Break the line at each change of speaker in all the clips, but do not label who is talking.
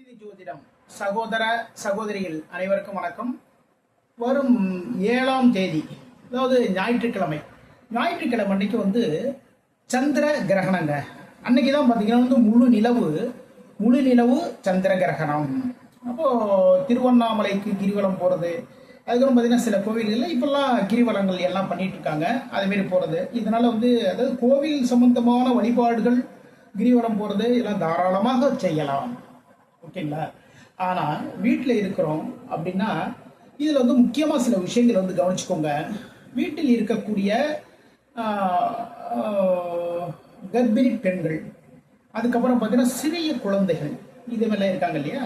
ஸ்ரீநிதி ஜோதிடம் சகோதர சகோதரிகள் அனைவருக்கும் வணக்கம். வரும் ஏழாம் தேதி அதாவது ஞாயிற்றுக்கிழமை. ஞாயிற்றுக்கிழமை அன்னைக்கு வந்து சந்திர கிரகணங்க. அன்னைக்கு தான் பார்த்தீங்கன்னா வந்து முழு நிலவு முழு நிலவு சந்திர கிரகணம். அப்போது திருவண்ணாமலைக்கு கிரிவலம் போகிறது அதுக்கப்புறம் பார்த்தீங்கன்னா சில கோவில்களில் இப்போல்லாம் கிரிவலங்கள் எல்லாம் பண்ணிட்டு இருக்காங்க. அதுமாரி போகிறது இதனால் வந்து அதாவது கோவில் சம்பந்தமான வழிபாடுகள் கிரிவலம் போகிறது எல்லாம் தாராளமாக செய்யலாம். ஓகேங்களா? ஆனால் வீட்டில் இருக்கிறோம் அப்படின்னா இதில் வந்து முக்கியமாக சில விஷயங்கள் வந்து கவனிச்சுக்கோங்க. வீட்டில் இருக்கக்கூடிய கர்ப்பிணி பெண்கள் அதுக்கப்புறம் பார்த்தீங்கன்னா சிறிய குழந்தைகள் இது மாதிரிலாம் இருக்காங்க இல்லையா?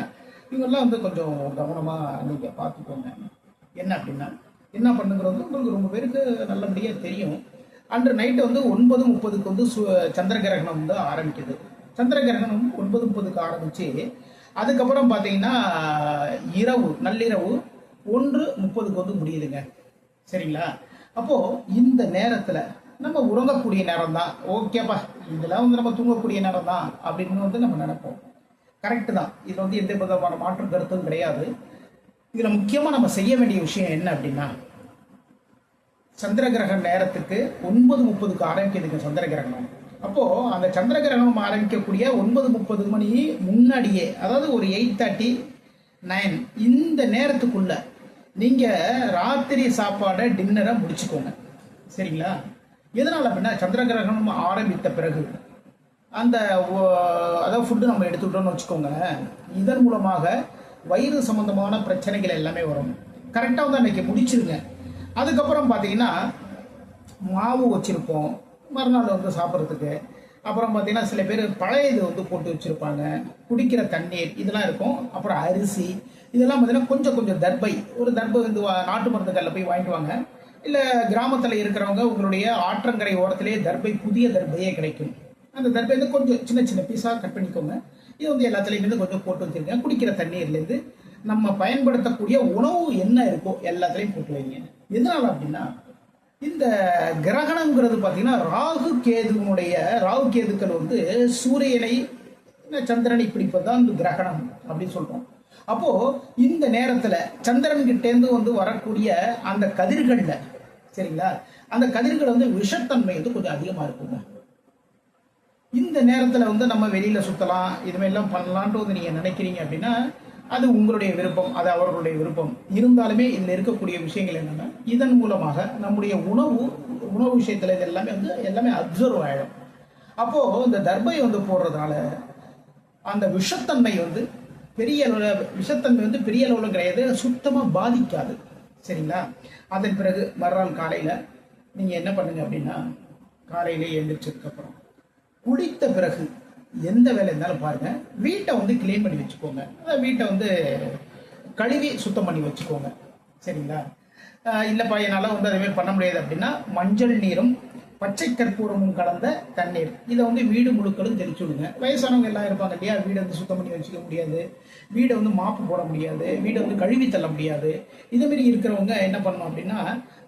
இவங்கெல்லாம் வந்து கொஞ்சம் கவனமாக நீங்கள் பார்த்துக்கோங்க. என்ன அப்படின்னா என்ன பண்ணுங்கிறது உங்களுக்கு ரொம்ப பேருக்கு நல்லபடியாக தெரியும். அன்று நைட்டு வந்து ஒன்பது முப்பதுக்கு வந்து சு சந்திர கிரகணம் வந்து ஆரம்பிக்குது. சந்திர கிரகணம் ஒன்பது முப்பதுக்கு ஆரம்பித்து அதுக்கப்புறம் பார்த்தீங்கன்னா இரவு நள்ளிரவு ஒன்று முப்பதுக்கு வந்து முடியுதுங்க. சரிங்களா? அப்போது இந்த நேரத்தில் நம்ம உறங்கக்கூடிய நேரம் தான் ஓகேப்பா இதெல்லாம் வந்து நம்ம தூங்கக்கூடிய நேரம் தான் அப்படின்னு வந்து நம்ம நினைப்போம். கரெக்டு தான். இதில் வந்து எந்த விதமான மாற்று கருத்தும் கிடையாது. இதில் முக்கியமாக நம்ம செய்ய வேண்டிய விஷயம் என்ன அப்படின்னா சந்திர கிரகண நேரத்துக்கு ஒன்பது முப்பதுக்கு ஆரம்பிக்குதுங்க சந்திர கிரகணம் அப்போ அந்த சந்திர கிரகணம் ஆரம்பிக்கக்கூடிய ஒன்பது முப்பது மணி முன்னாடியே அதாவது ஒரு எயிட் தேர்ட்டி நைன் இந்த நேரத்துக்குள்ள நீங்க ராத்திரி சாப்பாடை டின்னரை முடிச்சுக்கோங்க. சரிங்களா? எதனால அப்படின்னா சந்திர கிரகணம் ஆரம்பித்த பிறகு அந்த ஓ- அதாவது ஃபுட்டு நம்ம எடுத்துக்கிட்டோம்னு வச்சுக்கோங்க இதன் மூலமாக வயிறு சம்பந்தமான பிரச்சனைகள் எல்லாமே வரும். கரெக்டாக வந்து அன்னைக்கு முடிச்சிருங்க. அதுக்கப்புறம் பார்த்தீங்கன்னா மாவு வச்சுருப்போம். மறுநாள் வந்து சாப்பிட்றதுக்கு. அப்புறம் பார்த்தீங்கன்னா சில பேர் பழைய இது வந்து போட்டு வச்சுருப்பாங்க. குடிக்கிற தண்ணீர் இதெல்லாம் இருக்கும். அப்புறம் அரிசி. இதெல்லாம் பார்த்தீங்கன்னா கொஞ்சம் கொஞ்சம் தர்பை. ஒரு தர்பை வந்து நாட்டு மருந்து கல்லில் போய் வாங்கிட்டு வாங்க இல்லை கிராமத்தில் இருக்கிறவங்க உங்களுடைய ஆற்றங்கரை ஓரத்திலே தர்பை புதிய தர்பையே கிடைக்கும். அந்த தர்பை வந்து கொஞ்சம் சின்ன சின்ன பீஸாக கட் பண்ணிக்கோங்க. இது வந்து எல்லாத்துலேயுமே வந்து கொஞ்சம் போட்டு வச்சிருங்க குடிக்கிற தண்ணீர்லேருந்து நம்ம பயன்படுத்தக்கூடிய உணவு என்ன இருக்கோ எல்லாத்துலேயும் போட்டு வைங்க. எதனால் அப்படின்னா இந்த கிரகணங்கிறது பார்த்தீங்கன்னா ராகு கேதுவனுடைய ராகு கேதுக்கள் வந்து சூரியனை இந்த சந்திரனை பிடிப்பது தான் இந்த கிரகணம் அப்படின்னு சொல்றோம். அப்போ இந்த நேரத்துல சந்திரன் கிட்டேருந்து வந்து வரக்கூடிய அந்த கதிர்கள்ல சரிங்களா? அந்த கதிர்கள் வந்து விஷத்தன்மை வந்து கொஞ்சம் அதிகமா இருக்குங்க. இந்த நேரத்தில் வந்து நம்ம வெளியில் சுற்றலாம் எல்லாம் பண்ணலான்ட்டு வந்து நீங்கள் நினைக்கிறீங்க அப்படின்னா அது உங்களுடைய விருப்பம் அது அவர்களுடைய விருப்பம். இருந்தாலுமே இதில் இருக்கக்கூடிய விஷயங்கள் என்னென்னா இதன் மூலமாக நம்முடைய உணவு உணவு விஷயத்தில் இது எல்லாமே வந்து எல்லாமே அப்சர்வ் ஆகிடும் அப்போது இந்த தர்பை வந்து போடுறதுனால அந்த விஷத்தன்மை வந்து பெரிய அளவில் விஷத்தன்மை வந்து பெரிய அளவில் கிடையாது சுத்தமாக பாதிக்காது. சரிங்களா? அதன் பிறகு மறுநாள் காலையில் நீங்கள் என்ன பண்ணுங்க அப்படின்னா காலையிலே எழுந்திரிச்சதுக்கப்புறம் குளித்த பிறகு எந்த வேலை இருந்தாலும் பாருங்க. வீட்டை வந்து க்ளீன் பண்ணி வச்சுக்கோங்க. வீட்டை வந்து கழுவி சுத்தம் பண்ணி வச்சுக்கோங்க. சரிங்களா? இல்லைப்பா என்னால் வந்து அதேமாதிரி பண்ண முடியாது அப்படின்னா மஞ்சள் நீரும் பச்சை கற்பூரமும் கலந்த தண்ணீர். இதை வந்து வீடு முழுக்களும் தெளிச்சு விடுங்க. வயசானவங்க எல்லாம் இருப்பாங்க இல்லையா? வீடை வந்து சுத்தம் பண்ணி வச்சுக்க முடியாது. வீடை வந்து மாப்பு போட முடியாது. வீடை வந்து கழுவி தள்ள முடியாது. இதுமாரி இருக்கிறவங்க என்ன பண்ணணும் அப்படின்னா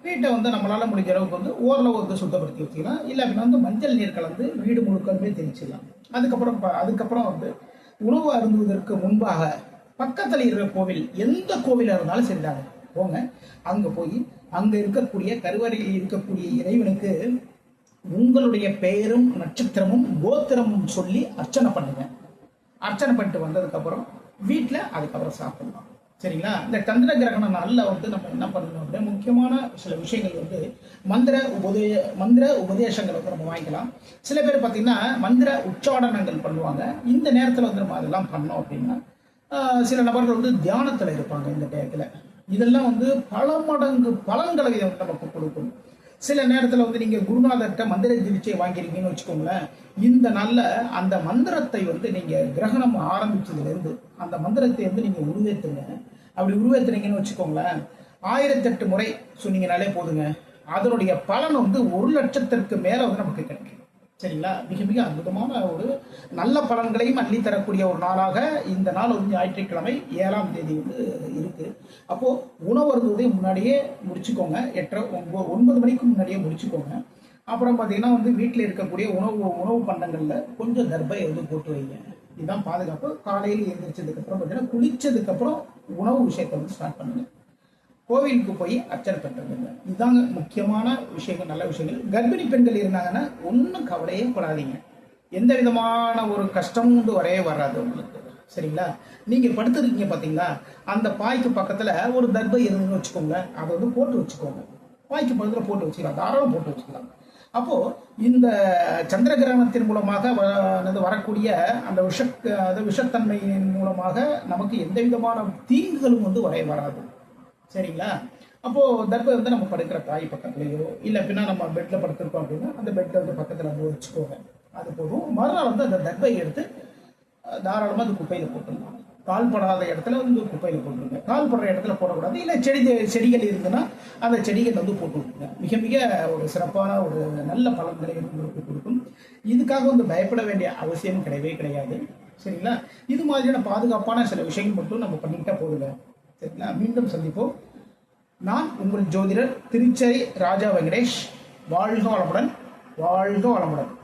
வீட்டை வந்து நம்மளால் முடிஞ்ச அளவுக்கு வந்து ஓரளவு வந்து சுத்தப்படுத்தி வச்சுக்கலாம். இல்லை அப்படின்னா வந்து மஞ்சள் நீர் கலந்து வீடு முழுக்கவே தெளிச்சிடலாம். அதுக்கப்புறம் ப- அதுக்கப்புறம் வந்து உணவு அருந்துவதற்கு முன்பாக பக்கத்தில் இருக்கிற கோவில் எந்த கோவிலாக இருந்தாலும் சரிதாங்க போங்க. அங்கே போய் அங்கே இருக்கக்கூடிய கருவறையில் இருக்கக்கூடிய இறைவனுக்கு உங்களுடைய பெயரும் நட்சத்திரமும் கோத்திரமும் சொல்லி அர்ச்சனை பண்ணுங்க. அர்ச்சனை பண்ணிட்டு வந்ததுக்கப்புறம் வீட்டில் அதுக்கப்புறம் சாப்பிடலாம். சரிங்களா? இந்த சந்திர கிரகண நாளில் வந்து நம்ம என்ன பண்ணணும் அப்படின்னா முக்கியமான சில விஷயங்கள் வந்து மந்திர உபதே மந்திர உபதேசங்கள் வந்து நம்ம வாங்கிக்கலாம். சில பேர் பார்த்தீங்கன்னா மந்திர உச்சாடனங்கள் பண்ணுவாங்க. இந்த நேரத்தில் வந்து நம்ம அதெல்லாம் பண்ணோம் அப்படின்னா சில நபர்கள் வந்து தியானத்தில் இருப்பாங்க இந்த டயத்தில் இதெல்லாம் வந்து பல மடங்கு பலன்களை நமக்கு கொடுக்கும். சில நேரத்தில் வந்து நீங்கள் குருநாதர்கிட்ட மந்திர தீட்சை வாங்கியிருக்கீங்கன்னு வச்சுக்கோங்களேன். இந்த நாளில் அந்த மந்திரத்தை வந்து நீங்கள் கிரகணம் ஆரம்பிச்சதுலேருந்து அந்த மந்திரத்தை வந்து நீங்கள் உருவேற்றுங்க அப்படி உருவேற்றுனீங்கன்னு வச்சுக்கோங்களேன் ஆயிரத்தெட்டு முறை சொன்னீங்கனாலே போதுங்க. அதனுடைய பலன் வந்து ஒரு லட்சத்திற்கு மேலே வந்து நமக்கு கிடைக்கும். சரிங்களா? மிக மிக அற்புதமான ஒரு நல்ல பலன்களையும் அள்ளி தரக்கூடிய ஒரு நாளாக இந்த நாள் வந்து ஞாயிற்றுக்கிழமை ஏழாம் தேதி வந்து இருக்கு. அப்போ உணவு அருந்துவதை முன்னாடியே முடிச்சுக்கோங்க. எட்டரை ஒன்பது ஒன்பது மணிக்கு முன்னாடியே முடிச்சுக்கோங்க. அப்புறம் பார்த்தீங்கன்னா வந்து வீட்டில் இருக்கக்கூடிய உணவு உணவு பண்டங்களில் கொஞ்சம் தர்பை வந்து போட்டு வைங்க. இதுதான் பாதுகாப்பு. காலையில் எழுந்திரிச்சதுக்கப்புறம் பார்த்தீங்கன்னா குளித்ததுக்கப்புறம் உணவு விஷயத்தை வந்து ஸ்டார்ட் பண்ணுங்கள் கோவிலுக்கு போய் அர்ச்சனை பண்ணுறதுங்க இதுதாங்க முக்கியமான விஷயங்கள் நல்ல விஷயங்கள். கர்ப்பிணி பெண்கள் இருந்தாங்கன்னா ஒன்றும் கவலையே படாதீங்க. எந்த விதமான ஒரு கஷ்டமும் வந்து வரவே வராது உங்களுக்கு. சரிங்களா? நீங்கள் படுத்துருக்கீங்க பார்த்தீங்களா அந்த பாய்க்கு பக்கத்தில் ஒரு தர்பை இருந்துன்னு வச்சுக்கோங்க. அதை வந்து போட்டு வச்சுக்கோங்க. பாய்க்கு பக்கத்தில் போட்டு வச்சுக்கலாம். தாராளம் போட்டு வச்சுக்கலாம். அப்போது இந்த சந்திர கிரகணத்தின் மூலமாக வ- வரக்கூடிய அந்த விஷ அந்த விஷத்தன்மையின் மூலமாக நமக்கு எந்த விதமான தீங்குகளும் வந்து வரைய வராது. சரிங்களா? அப்போ தர்பை வந்து நம்ம படுக்கிற தாய் பக்கத்துலயோ இல்ல அப்படின்னா நம்ம பெட்ல படுத்திருக்கோம் அப்படின்னா அந்த பெட்ல வந்து பக்கத்துல வந்து வச்சுக்கோங்க. அது போதும். மறுநாள் வந்து அந்த தர்பையை எடுத்து தாராளமாக தாராளமா அது குப்பையில போட்டுருங்க கால் படாத இடத்துல வந்து குப்பையில போட்டுருங்க. கால் படுற இடத்துல போடக்கூடாது. இல்லை செடி செடிகள் இருந்ததுன்னா அந்த செடிகள் வந்து போட்டு விட்டுருங்க மிக மிக ஒரு சிறப்பான ஒரு நல்ல பலன்களை உங்களுக்கு கொடுக்கும். இதுக்காக வந்து பயப்பட வேண்டிய அவசியம் கிடையவே கிடையாது. சரிங்களா? இது மாதிரியான பாதுகாப்பான சில விஷயங்கள் மட்டும் நம்ம பண்ணிக்கிட்டால் போதுங்க. சரிங்களா மீண்டும் சந்திப்போம். நான் உங்கள் ஜோதிடர் திருச்சரி ராஜா வெங்கடேஷ். வாழ்க வளமுடன் வாழ்க வளமுடன்.